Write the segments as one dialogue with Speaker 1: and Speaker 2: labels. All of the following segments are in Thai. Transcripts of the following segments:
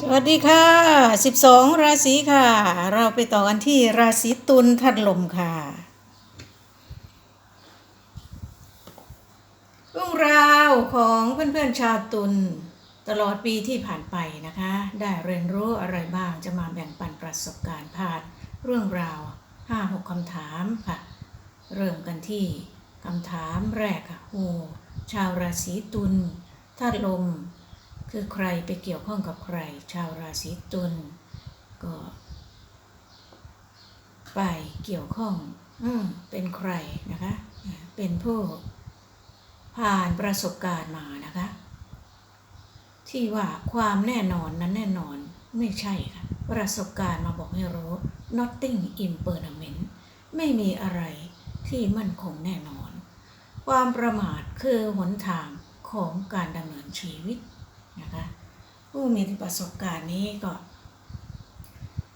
Speaker 1: สวัสดีค่ะ 12 ราศีค่ะ เราไปต่อกันที่ราศีตุลทัดลมค่ะเรื่องราวของเพื่อนๆชาวตุลตลอดปีที่ผ่านไปนะคะ ได้เรียนรู้อะไรบ้างจะมาแบ่งปันประสบการณ์ผ่านเรื่องราว 5-6คำถามค่ะ เริ่มกันที่คำถามแรกค่ะโอ้ชาวราศีตุลธาตุลม คือใครไปเกี่ยวข้องกับใคร ชาวราศีตุลก็ ไปเกี่ยวข้อง อืมเป็นใครนะคะ เป็นผู้ผ่านประสบการณ์มานะคะ ที่ว่าความแน่นอนนั้นแน่นอนไม่ใช่ค่ะ ประสบการณ์มาบอกให้รู้ nothing impermanent ไม่มีอะไรที่มั่นคงแน่นอน ความประมาทคือหนทางของการดำเนินชีวิต นะคะผู้มีประสบการณ์นี้ก็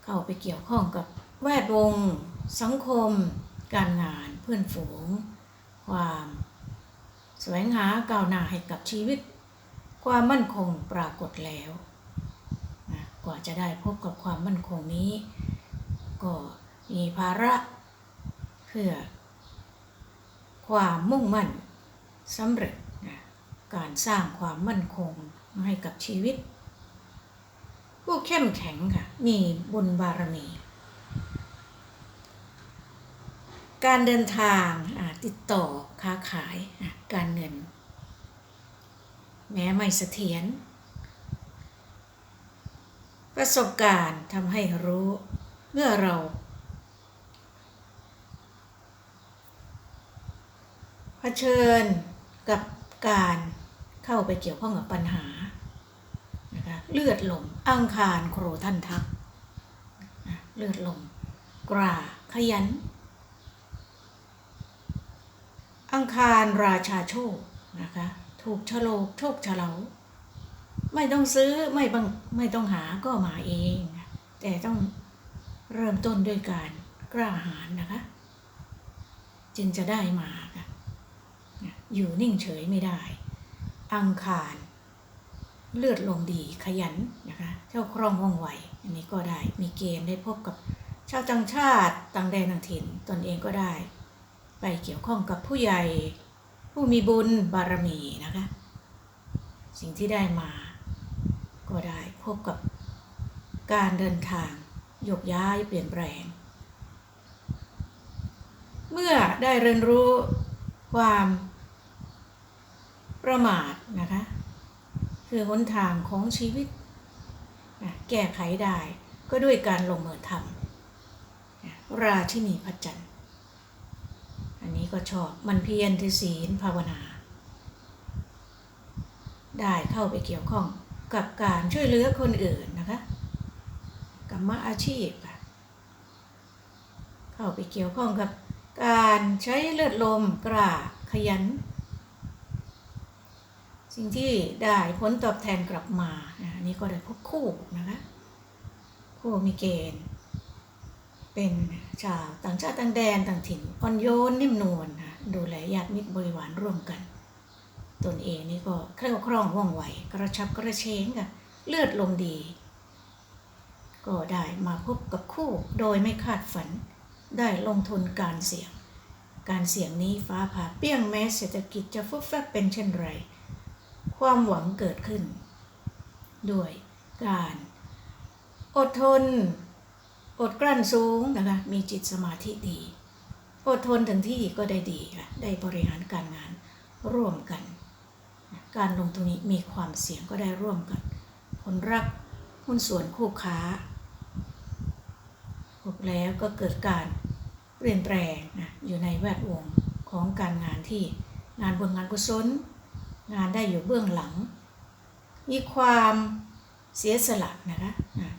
Speaker 1: เข้าไปเกี่ยวข้องกับแวดวง สังคม การงานเพื่อนฝูง ความแสวงหาก้าวหน้าให้กับชีวิต ความมั่นคงปรากฏแล้วนะกว่าจะได้พบกับความมั่นคงนี้ ก็มีภาระเพื่อ ความมุ่งมั่นสำเร็จนะการสร้างความมั่นคง ให้กับชีวิต ผู้เข้มแข็งค่ะ มีบุญบารมี การเดินทางติดต่อค้าขายการเงิน แม้ไม่เสถียรประสบการณ์ทำให้รู้เมื่อเรา เผชิญกับการเข้าไปเกี่ยวข้องกับปัญหา เลือดลม อังคารโครท่านทัก เลือดลม กราขยัน อังคารราชาโชคนะคะ ถูกฉลกโชคเฉลาไม่ต้องซื้อไม่บังไม่ต้องหาก็มาเอง แต่ต้องเริ่มต้นด้วยการกล้าหาญนะคะ จึงจะได้มาค่ะอยู่นิ่งเฉยไม่ได้ อังคาร เลือดลมดีขยันนะคะเจ้าครองว่องไวอันนี้ก็ได้มีเกณฑ์ได้พบกับชาวต่างชาติต่างแดนต่างถิ่นตนเองก็ได้ ไปเกี่ยวข้องกับผู้ใหญ่ ผู้มีบุญบารมีนะคะ สิ่งที่ได้มา ก็ได้พบกับการเดินทางโยกย้ายเปลี่ยนแปลง เมื่อได้เรียนรู้ความประมาทนะคะ คือหนทางของชีวิตนะแก้ไขได้ก็ด้วยการลงมือทำนะราชินีพระจันทร์อันนี้ก็ชอบมันเพียรที่ศีลภาวนา ได้เข้าไปเกี่ยวข้องกับการช่วยเหลือคนอื่นนะคะกรรมอาชีพเข้าไปเกี่ยวข้องกับการใช้เลือดลมกล้าขยัน สิ่งที่ได้ผลตอบแทนกลับมานะอันนี้ก็ได้พบคู่นะคะคู่มีเกณฑ์ เป็นชาวต่างชาติต่างแดนต่างถิ่นอ่อนโยนนิ่มนวลนะดูแลญาติมิตรบริวารร่วมกัน ตนเองนี่ก็เคล่องคล่องว่องไวกระชับกระเชงค่ะเลือดลมดี ก็ได้มาพบกับคู่โดยไม่คาดฝันได้ลงทุนการเสี่ยง การเสี่ยงนี้ฟ้าผ่าเปี้ยงแม้เศรษฐกิจจะฟุบฟับเป็นเช่นไร ความหวังเกิดขึ้น ด้วยการอดทน อดกลั้นสูงนะคะมีจิตสมาธิดี อดทนถึงที่ก็ได้ดีค่ะได้บริหารการงานร่วมกัน การลงทุนนี้มีความเสี่ยงก็ได้ร่วมกันผลรักหุ้นส่วนคู่ค้าพบแล้วก็เกิดการเปลี่ยนแปลงนะอยู่ในแวดวงของการงานที่งานบนงานกุศล งานได้อยู่เบื้องหลัง มีความเสียสละนะคะ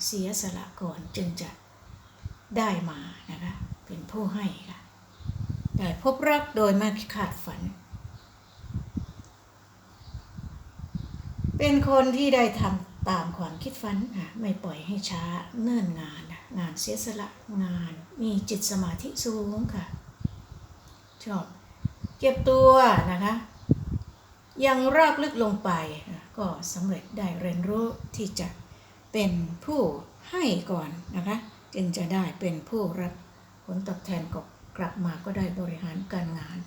Speaker 1: เสียสละก่อนจึงจะได้มานะคะเป็นผู้ให้ค่ะได้พบรักโดยไม่คาดฝัน เป็นคนที่ได้ทำตามความคิดฝันอะไม่ปล่อยให้ช้าเนิ่นงาน งานเสียสละงานมีจิตสมาธิสูงค่ะ ชอบเก็บตัวนะคะ ยังรากลึกลงไปก็สำเร็จได้เรียนรู้ที่จะเป็นเป็นผู้ให้ก่อนนะคะ จึงจะได้เป็นผู้รับผลตอบแทนก็กลับมาก็ได้บริหารการงาน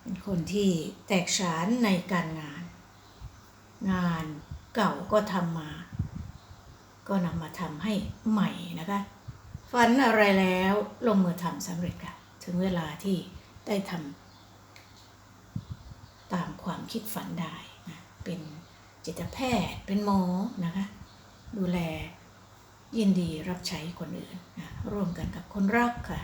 Speaker 1: เป็นคนที่แตกฉานในการงาน งานเก่าก็ทำมา ก็นำมาทำให้ใหม่นะคะฝันอะไรแล้วลงมือทำสำเร็จค่ะ ถึงเวลาที่ได้ทำ ตามความคิดฝันได้นะเป็นจิตแพทย์เป็นหมอนะคะ ดูแลยินดีรับใช้คนอื่นนะร่วมกันกับคนรักค่ะ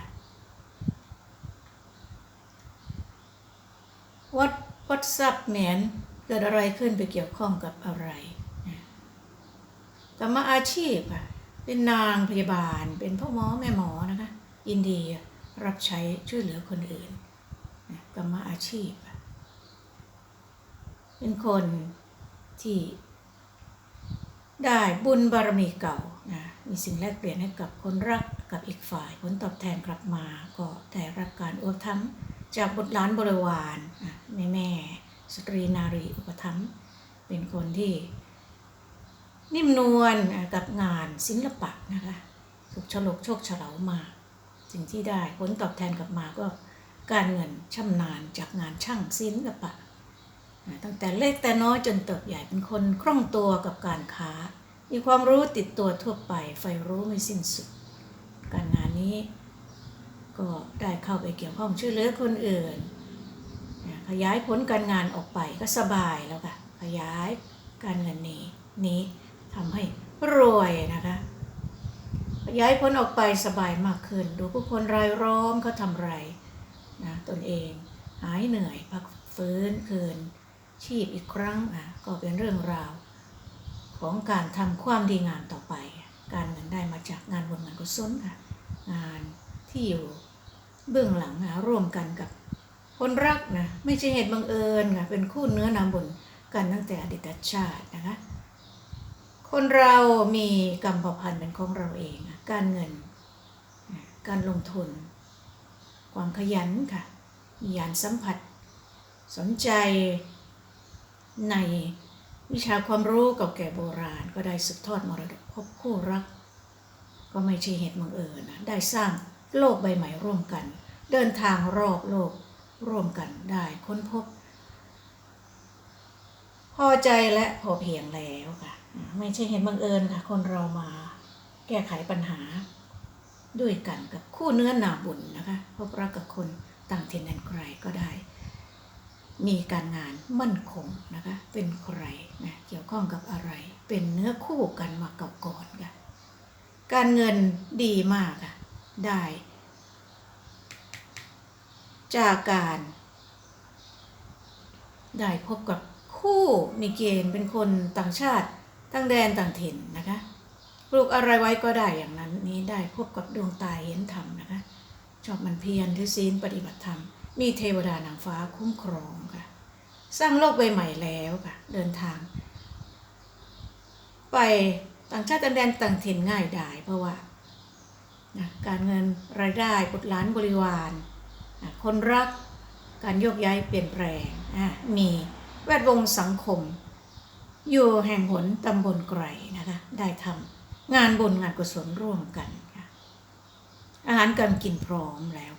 Speaker 1: วัดวัดซับเหมียนเกิดอะไรขึ้นไปเกี่ยวข้องกับอะไรนะกรรมอาชีพค่ะเป็นนางพยาบาล เป็นพ่อหมอแม่หมอนะคะ ยินดีรับใช้ช่วยเหลือคนอื่นกรรมอาชีพ เป็นคนที่ได้บุญบารมีเก่านะมีสิ่งแลกเปลี่ยนให้กับคนรักกับอีกฝ่าย ผลตอบแทนกลับมาก็ได้รับการอุปถัมภ์จากบุตรหลานบริวารแม่แม่สตรีนารีอุปถัมภ์เป็นคนที่นิ่มนวลกับงานศิลปะนะคะถูกฉลกโชคเฉลามา สิ่งที่ได้ผลตอบแทนกลับมาก็การเงินช่ำนาญจากงานช่างศิลปะอะ ตั้งแต่เล็กแต่น้อยจนเติบใหญ่เป็นคนคล่องตัวกับการค้า มีความรู้ติดตัวทั่วไปไฟรู้ไม่สิ้นสุด การงานนี้ก็ได้เข้าไปเกี่ยวข้องช่วยเหลือคนอื่น ขยายผลการงานออกไปก็สบายแล้วค่ะขยายการเงินนี้นี้ทำให้รวยนะคะขยายผลออกไปสบายมากขึ้น ดูผู้คนรายล้อมเขาทำไรนะตนเองหายเหนื่อยพักฟื้นคืน ชีพอีกครั้งอะก็เป็นเรื่องราว ของการทำความดีงามต่อไป การเงินได้มาจากงานบุญงานกุศลค่ะงานที่อยู่เบื้องหลังนะร่วมกันกับคนรักนะไม่ใช่เหตุบังเอิญค่ะเป็นคู่เนื้อนามบุญกันตั้งแต่อดีตชาตินะคะคนเรามีกรรมพันธ์เป็นของเราเองการเงิน การลงทุน ความขยันค่ะมียานสัมผัส สนใจ ในวิชาความรู้เก่าแก่โบราณ ก็ได้สืบทอดมรดกพบคู่รัก ก็ไม่ใช่เหตุบังเอิญนะได้สร้างโลกใบใหม่ร่วมกัน เดินทางรอบโลกร่วมกันได้ค้นพบ พอใจและพอเพียงแล้วค่ะ ไม่ใช่เห็นบังเอิญค่ะ คนเรามาแก้ไขปัญหา ด้วยกันกับคู่เนื้อนาบุญนะคะพบรักกับคนต่างถิ่นแดนไกลก็ได้ มีการงานมั่นคงนะคะ เป็นใครนะเกี่ยวข้องกับอะไร เป็นเนื้อคู่กันมาเก่าก่อนค่ะ การเงินดีมากค่ะ ได้ จากการ ได้พบกับคู่มีเกณฑ์เป็นคนต่างชาติต่างแดนต่างถิ่นนะคะปลูกอะไรไว้ก็ได้อย่างนั้นนี้ได้พบกับดวงตาเห็นธรรมนะคะ ชอบมันเพียรถือศีลปฏิบัติธรรม มีเทวดานางฟ้าคุ้มครองค่ะ สร้างโลกใบใหม่แล้วค่ะ เดินทาง ไปต่างชาติต่างแดนต่างถิ่นง่ายดายเพราะว่านะการเงินรายได้บุตรหลานบริวารนะคนรักการโยกย้ายเปลี่ยนแปลงอะมีแวดวงสังคม อยู่แห่งหนตำบลไกรนะคะได้ทำงานบุญงานกุศลร่วมกันอาหารการกินพร้อมแล้ว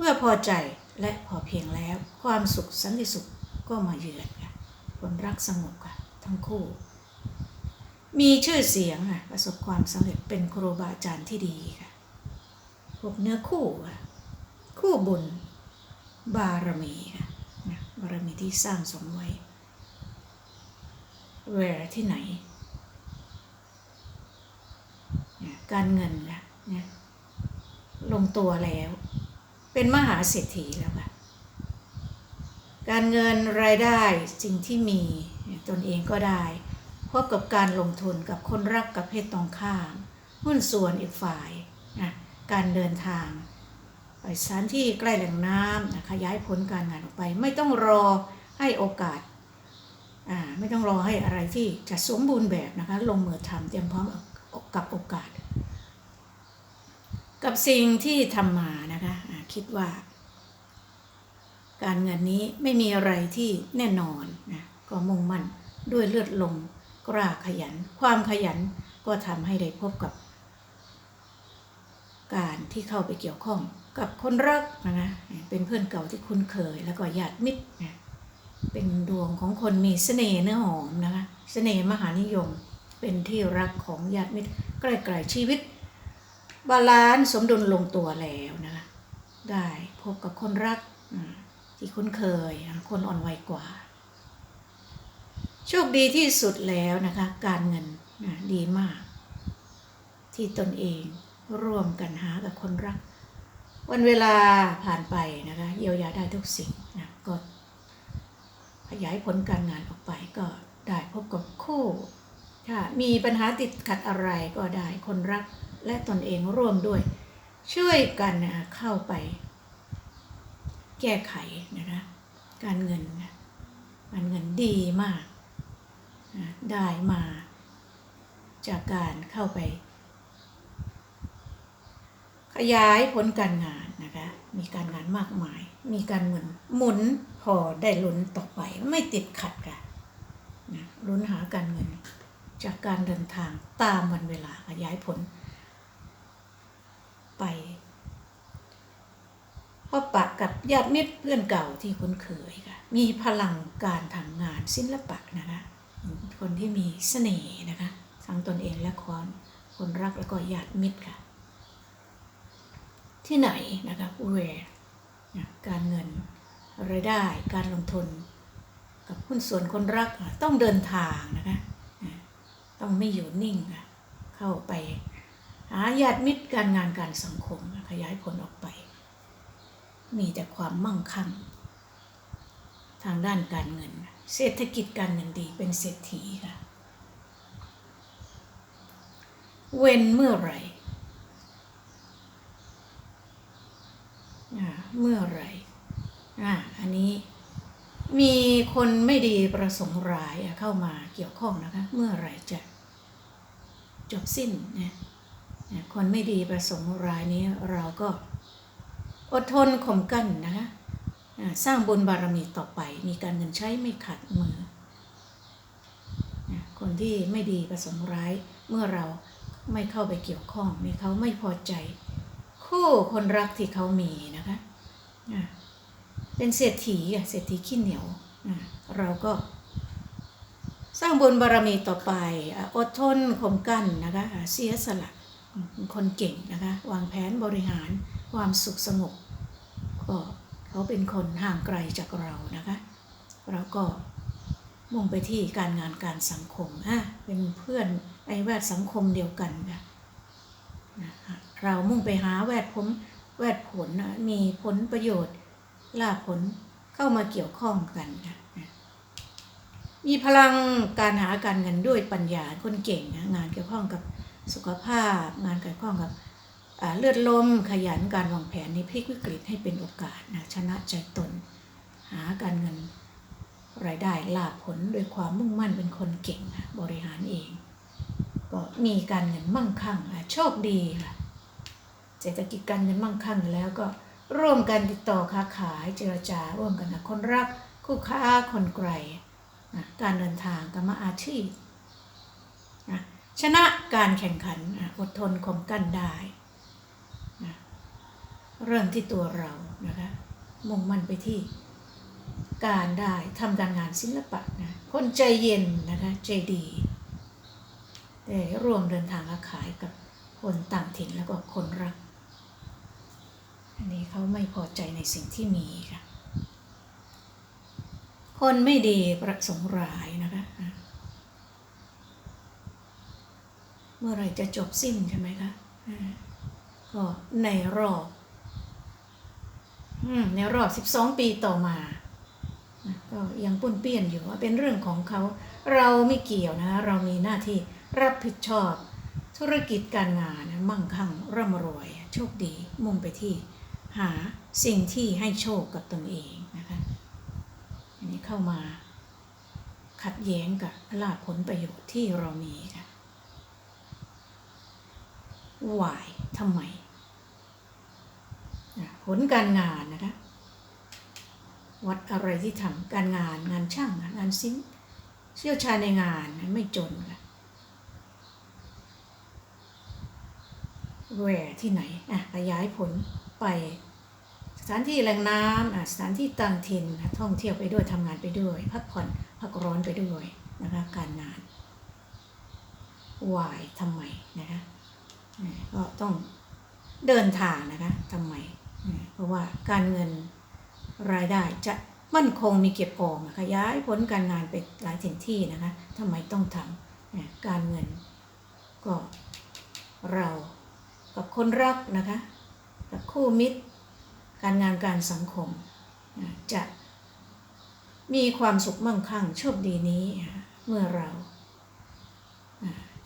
Speaker 1: เมื่อพอใจและพอเพียงแล้ว ความสุขสันติสุขก็มาเยือนค่ะคนรักสงบค่ะ ทั้งคู่ มีชื่อเสียงค่ะประสบความสำเร็จเป็นครูบาอาจารย์ที่ดีค่ะพวกเนื้อคู่ค่ะคู่บุญ บารมีค่ะบารมีที่สร้างสมไว้ เวลาที่ไหน การเงินค่ะนะลงตัวแล้ว เป็นมหาเศรษฐีแล้วค่ะ การเงินรายได้สิ่งที่มีตนเองก็ได้พบกับการลงทุนกับคนรักกับเพศตรงข้าม หุ้นส่วนอีกฝ่ายนะการเดินทาง ไปสถานที่ใกล้แหล่งน้ำนะขยายผลการงานออกไป ไม่ต้องรอให้โอกาสไม่ต้องรอให้อะไรที่จะสมบูรณ์แบบนะคะลงมือทำเตรียมพร้อมกับโอกาส กับสิ่งที่ทำมานะคะ คิดว่า การเงินนี้ไม่มีอะไรที่แน่นอนนะก็มุ่งมั่นด้วยเลือดลมกล้าขยัน ความขยันก็ทำให้ได้พบกับ การที่เข้าไปเกี่ยวข้องกับคนรักนะนะเป็นเพื่อนเก่าที่คุ้นเคยแล้วก็ญาติมิตรนะเป็นดวงของคนมีเสน่ห์เนื้อหอมนะคะเสน่ห์มหานิยมเป็นที่รักของญาติมิตรใกล้ๆชีวิต บาลานซ์สมดุลลงตัวแล้วนะคะ ได้พบกับคนรักที่คุ้นเคยคนอ่อนวัยกว่า โชคดีที่สุดแล้วนะคะ การเงินนะดีมาก ที่ตนเองร่วมกันหากับคนรัก วันเวลาผ่านไปนะคะเยียวยาได้ทุกสิ่งนะก็ขยายผลการงานออกไปก็ได้พบกับคู่ ถ้ามีปัญหาติดขัดอะไรก็ได้คนรักและตนเองร่วมด้วย ช่วยกันนะเข้าไป แก้ไขนะคะการเงินการเงินดีมาก ได้มาจากการเข้าไป ขยายผลการงานนะคะ มีการงานมากมาย มีการเงินหมุนพอได้ลุ้นต่อไปไม่ติดขัดค่ะนะลุ้นหาการเงินจากการเดินทางตามวันเวลาขยายผล ไปพบปะกับญาติมิตรเพื่อนเก่าที่คุ้นเคยค่ะ มีพลังการทำงานศิลปะนะคะ คนที่มีเสน่ห์นะคะทั้งตนเองและคนคนรักแล้วก็ญาติมิตรค่ะ ที่ไหนนะคะเวการเงินรายได้การลงทุน กับหุ้นส่วนคนรักต้องเดินทางนะคะอะต้องไม่อยู่นิ่งค่ะ เข้าไป หาญาติมิตรการงานการสังคมขยายผลออกไป มีแต่ความมั่งคั่ง ทางด้านการเงิน เศรษฐกิจการเงินดีเป็นเศรษฐีค่ะ เว้นเมื่อไหร่เมื่อไหร่อ่าอันนี้มีคนไม่ดีประสงค์ร้ายเข้ามาเกี่ยวข้องนะคะ เมื่อไหร่จะจบสิ้นเนี่ย คนไม่ดีประสงค์ร้ายนี้เราก็อดทนข่มกั้นนะคะสร้างบุญบารมีต่อไป มีการเงินใช้ไม่ขาดมือ คนที่ไม่ดีประสงค์ร้ายเมื่อเราไม่เข้าไปเกี่ยวข้องเนี่ยเขาไม่พอใจ คู่คนรักที่เขามีนะคะเป็นเศรษฐีเศรษฐีขี้เหนียวเราก็ สร้างบุญบารมีต่อไปอดทนข่มกั้นนะคะเสียสละ คนเก่งนะคะ วางแผนบริหารความสุขสงบก็เขาเป็นคนห่างไกลจากเรานะคะ เราก็มุ่งไปที่การงานการสังคมอะเป็นเพื่อนในแวดสังคมเดียวกันค่ะนะเรามุ่งไปหาแวดผมแวดผลนะมีผลประโยชน์ลาผลเข้ามาเกี่ยวข้องกันนะมีพลังการหาการเงินด้วยปัญญาคนเก่งนะงานเกี่ยวข้องกับ สุขภาพงานเกี่ยวข้องกับเลือดลมขยันการวางแผนในพลิกวิกฤตให้เป็นโอกาสนะชนะใจตน หาการเงินรายได้ลาภผลด้วยความมุ่งมั่นเป็นคนเก่งบริหารเอง ก็มีการเงินมั่งคั่งโชคดีค่ะเศรษฐกิจการเงินมั่งคั่งแล้วก็ร่วมกันติดต่อค้าขายเจรจาร่วมกันนะคนรักคู่ค้าคนไกลการเดินทางกรรมอาชีพ ชนะการแข่งขันอดทนข่มกันได้นะเริ่มที่ตัวเรานะคะมุ่งมั่นไปที่การได้ทำการงานศิลปะนะคนใจเย็นนะคะใจดีได้ร่วมเดินทางค้าขายกับคนต่างถิ่นแล้วก็คนรัก อันนี้เขาไม่พอใจในสิ่งที่มีค่ะ คนไม่ดีประสงค์ร้ายนะคะเมื่อไรจะจบสิ้นใช่ไหมคะก็ในรอบอในรอบ12ปีต่อมา ก็ยังปุ้นเปี้ยนอยู่ว่าเป็นเรื่องของเขา เราไม่เกี่ยวนะ เรามีหน้าที่รับผิดชอบ ธุรกิจการงานมั่งคั่งร่ำรวย โชคดีมุ่งไปที่ หาสิ่งที่ให้โชคกับตนเองนะคะอันนี้เข้ามาขัดแย้งกับลาภผลประโยชน์ที่เรามีค่ะ วายทำไม ผลการงานนะคะ วัดอะไรที่ทำการงานงานช่างงานศิลป์เชี่ยวชาญในงานไม่จนค่ะแหวที่ไหนอะขยายผลไปสถานที่แหล่งน้ำอะสถานที่ต่างถิ่นท่องเที่ยวไปด้วยทำงานไปด้วย พักผ่อนพักร้อนไปด้วยนะคะการงานวายทำไมนะคะ ก็ต้องเดินทางนะคะทำไม เพราะว่าการเงินรายได้จะมั่นคงมีเก็บออมอะขยายผลการงานไปหลายถิ่นที่นะคะทำไมต้องทำการเงินก็เรากับคนรักนะคะกับคู่มิตร การงานการสังคมจะมีความสุขมั่งคั่งโชคดีนี้ เมื่อเรา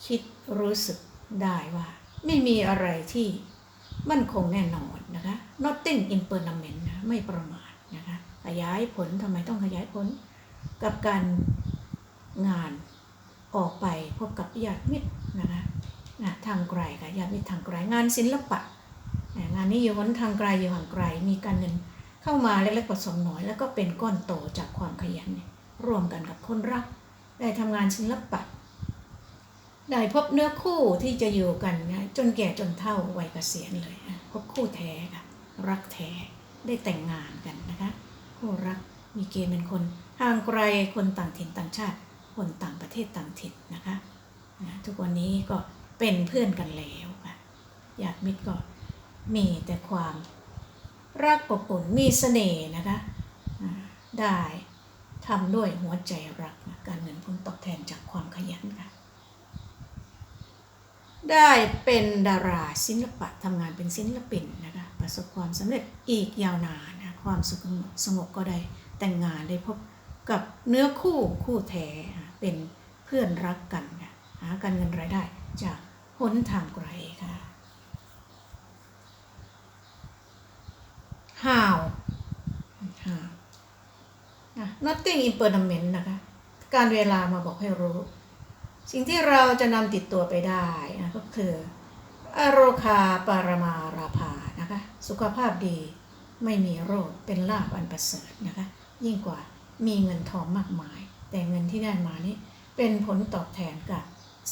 Speaker 1: คิดรู้สึกได้ว่า ไม่มีอะไรที่มั่นคงแน่นอนนะคะ nothing impermanent นะไม่ประมาทนะคะ ขยายผลทำไมต้องขยายผล กับการงานออกไปพบกับญาติมิตรนะคะอะทางไกลค่ะญาติมิตรทางไกลงานศิลปะงานนี้อยู่หนทางไกลอยู่ห่างไกลมีการเงินเข้ามาเล็กๆผสมน้อย แล้วก็เป็นก้อนโตจากความขยันร่วมกันกับคนรัก ได้ทำงานศิลปะ ได้พบเนื้อคู่ที่จะอยู่กันนะจนแก่จนเฒ่าวัยเกษียณเลยนะพบคู่แท้ค่ะรักแท้ได้แต่งงานกันนะคะคู่รักมีเกณฑ์เป็นคนห่างไกลคนต่างถิ่นต่างชาติ คนต่างประเทศต่างถิ่นนะคะนะทุกวันนี้ก็เป็นเพื่อนกันแล้วค่ะญาติมิตรก็มีแต่ความรักอบอุ่นมีเสน่ห์นะคะได้ทำด้วยหัวใจรักนะการเงินผลตอบแทนจากความขยันค่ะ ได้เป็นดาราศิลปะทำงานเป็นศิลปินนะคะประสบความสำเร็จอีกยาวนานนะความสุขสงบก็ได้แต่งงานได้พบกับเนื้อคู่คู่แท้เป็นเพื่อนรักกันค่ะหาการเงินรายได้จากหนทางไกลค่ะ how how นะ nothing impermanent นะคะ การเวลามาบอกให้รู้ สิ่งที่เราจะนำติดตัวไปได้ ก็คืออโรคาปารมาราภานะคะ สุขภาพดีไม่มีโรคเป็นลาภอันประเสริฐนะคะ ยิ่งกว่ามีเงินทองมากมาย แต่เงินที่ได้มานี้เป็นผลตอบแทนกับ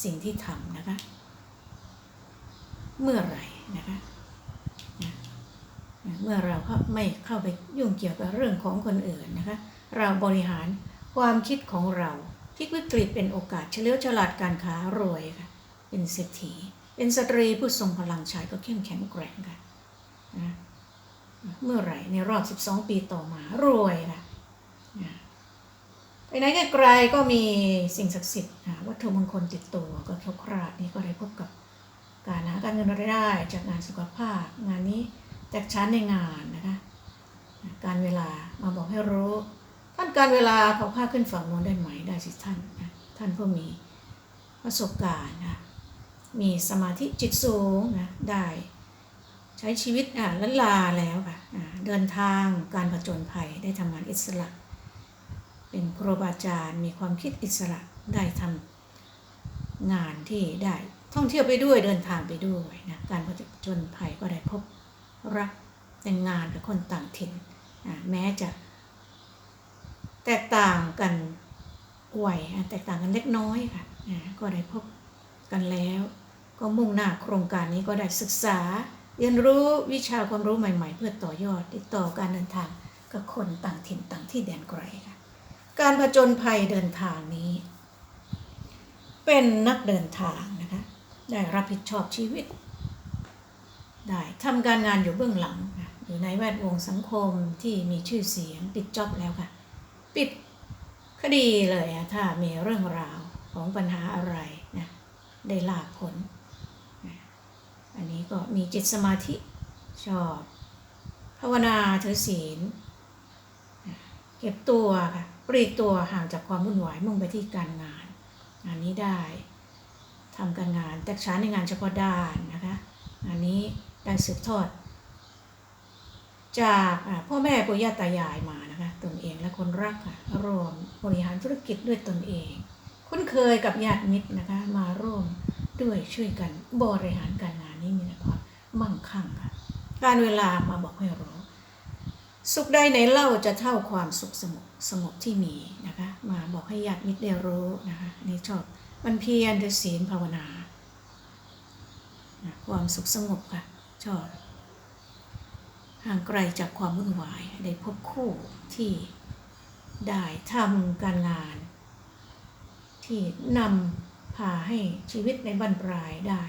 Speaker 1: สิ่งที่ทำนะคะ เมื่อไหร่นะคะเมื่อเราเข้าไม่เข้าไปยุ่งเกี่ยวกับเรื่องของคนอื่นนะคะ เราบริหารความคิดของเราพลิกวิกฤตเป็นโอกาสเฉลียวฉลาดการค้ารวยค่ะ เป็นเศรษฐี เป็นสตรีผู้ทรงพลังชายก็เข้มแข็งแกร่งค่ะนะเมื่อไหร่ในรอบ 12 ปีต่อมารวยค่ะนะไปไหนไกลๆก็มีสิ่งศักดิ์สิทธิ์นะวัตถุมงคลติดตัวก็ครบคราดนี่ก็ได้พบกับการหาการเงินรายได้จากงานสุขภาพ งานนี้แตกชั้นในงานนะคะการเวลามาบอกให้รู้ ท่านการเวลาเขาพาขึ้นฝั่งโน้นได้ไหมได้สิท่านนะท่านผู้มีประสบการณ์นะ มีสมาธิจิตสูงนะได้ใช้ชีวิตอะละลาแล้วค่ะเดินทางการผจญภัยได้ทำงานอิสระ เป็นครูบาอาจารย์มีความคิดอิสระได้ทำงานที่ได้ท่องเที่ยวไปด้วยเดินทางไปด้วยนะการผจญภัยก็ได้พบรักแต่งงานกับคนต่างถิ่นอะแม้จะแตกต่างกันวัยแตกต่างกันเล็กน้อยค่ะก็ได้พบกันแล้ว ก็มุ่งหน้าโครงการนี้ก็ได้ศึกษา เรียนรู้วิชาความรู้ใหม่ ๆ เพื่อต่อยอดติดต่อการเดินทางกับคนต่างถิ่นต่างที่แดนไกลค่ะการผจญภัยเดินทางนี้ เป็นนักเดินทางนะคะได้รับผิดชอบชีวิต ได้ทำการงานอยู่เบื้องหลังอยู่ในแวดวงสังคมที่มีชื่อเสียงปิดจ็อบแล้วค่ะ ปิดคดีเลยถ้ามีเรื่องราวของปัญหาอะไรนะได้ลาบผล อันนี้ก็มีจิตสมาธิชอบ ภาวนาถือศีลนเก็บตัวค่ะปลีกตัวห่างจากความวุ่นวายมุ่งไปที่การงาน งานนี้ได้ทำการงานแตกฉานในงานเฉพาะด้านนะคะอันนี้ได้สืบทอด จากพ่อแม่ปู่ย่าตายายมานะคะตนเองและคนรักค่ะร่วมบริหารธุรกิจด้วยตนเอง คุ้นเคยกับญาติมิตรนะคะมาร่วมด้วยช่วยกันบริหารการงาน มั่งคั่งค่ะ การเวลามาบอกให้รู้ สุขใดในเล่าจะเท่าความสุขสงบสงบที่มีนะคะ มาบอกให้ญาติมิตรได้รู้นะคะนี่ชอบมันเพียรด้วยศีลภาวนาความสุขสงบค่ะ ชอบห่างไกลจากความวุ่นวายได้พบคู่ที่ได้ทำการงาน ที่นำพาให้ชีวิตในบรรปลายได้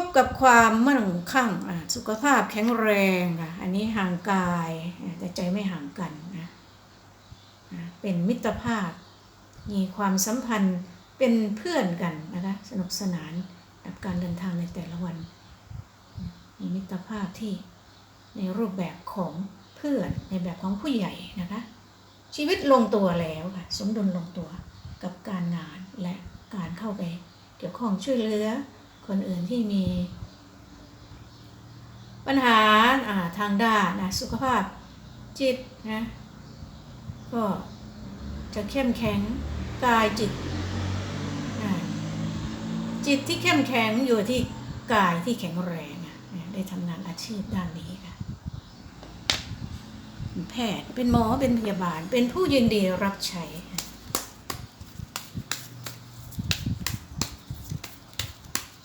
Speaker 1: บกับความมั่งคั่งสุขภาพแข็งแรงอะอันนี้ห่างกายแต่ใจไม่ห่างกันนะเป็นมิตรภาพ มีความสัมพันธ์เป็นเพื่อนกันนะคะสนุกสนานกับการเดินทางในแต่ละวัน มีมิตรภาพที่ในรูปแบบของเพื่อนในแบบของผู้ใหญ่นะคะชีวิตลงตัวแล้วค่ะสมดุลลงตัวกับการงานและการเข้าไปเกี่ยวข้องช่วยเหลือ คนอื่นที่มี ปัญหาาทางด้านนะสุขภาพจิตนะก็จะเข้มแข็งกายจิต จิตที่เข้มแข็งอยู่ที่กายที่แข็งแรงอะได้ทำงานอาชีพด้านนี้ค่ะแพทย์เป็นหมอเป็นพยาบาลเป็นผู้ยินดีรับใช้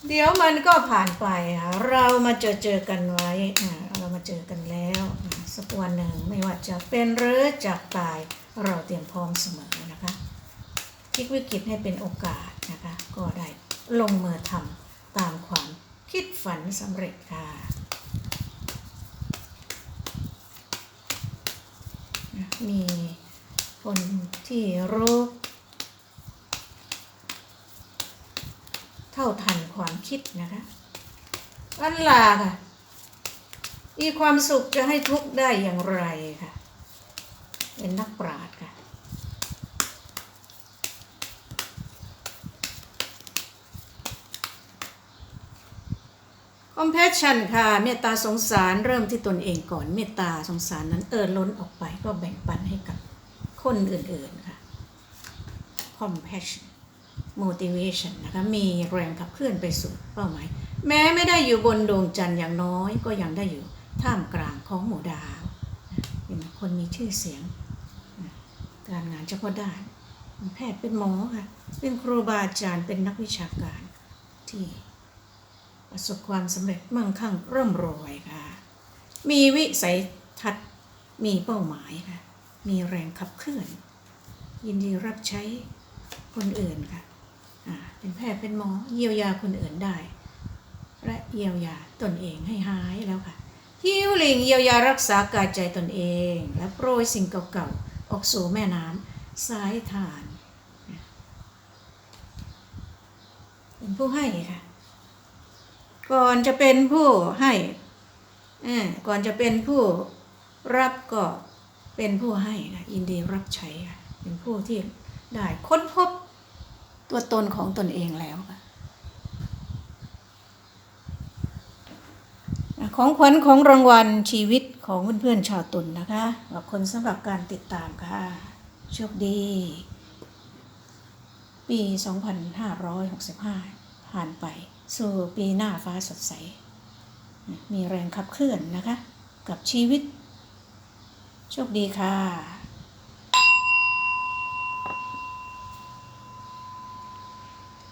Speaker 1: เดี๋ยวมันก็ผ่านไปเรามาเจอเจอกันไว้เรามาเจอกันแล้วสักวันหนึ่งไม่ว่าจะเป็นหรือจากตายเราเตรียมพร้อมเสมอนะคะพลิกวิกฤตให้เป็นโอกาสนะคะ ก็ได้ลงมือทำตามความคิดฝันสำเร็จค่ะมีคนที่รู้ เท่าทัน คิดนะคะอันลาค่ะ มีความสุขจะให้ทุกข์ได้อย่างไรค่ะ เป็นนักปราชญ์ค่ะ compassion ค่ะเมตตาสงสารเริ่มที่ตนเองก่อนเมตตาสงสารนั้นเออล้นออกไปก็แบ่งปันให้กับคนอื่นๆค่ะ compassion motivation นะคะมีแรงขับเคลื่อนไปสู่เป้าหมาย แม้ไม่ได้อยู่บนดวงจันทร์อย่างน้อยก็ยังได้อยู่ท่ามกลางของหมู่ดาวเป็นคนมีชื่อเสียง การงานเฉพาะด้านเป็นแพทย์เป็นหมอค่ะเป็นครูบาอาจารย์เป็นนักวิชาการที่ประสบความสำเร็จมั่งคั่งร่ำรวยค่ะ มีวิสัยทัศน์มีเป้าหมายค่ะ มีแรงขับเคลื่อน ยินดีรับใช้คนอื่นค่ะ เป็นแพทย์เป็นหมอเยียวยาคนอื่นได้ และเยียวยาตนเองให้หายแล้วค่ะฮิวลิงเยียวยารักษากายใจตนเอง และโปรยสิ่งเก่าๆออกสู่แม่น้ำสายทานเป็นผู้ให้ค่ะก่อนจะเป็นผู้ให้ก่อนจะเป็นผู้รับก็เป็นผู้ให้ค่ะยินดีรับใช้ค่ะเป็นผู้ที่ได้ค้นพบ ตัวตนของตนเองแล้วค่ะของขวัญของรางวัลชีวิตของเพื่อนๆชาวตุนนะคะ ขอบคุณสำหรับการติดตามค่ะ โชคดี ปี 2565 ผ่านไป สู่ปีหน้าฟ้าสดใส มีแรงขับเคลื่อนนะคะ กับชีวิต โชคดีค่ะ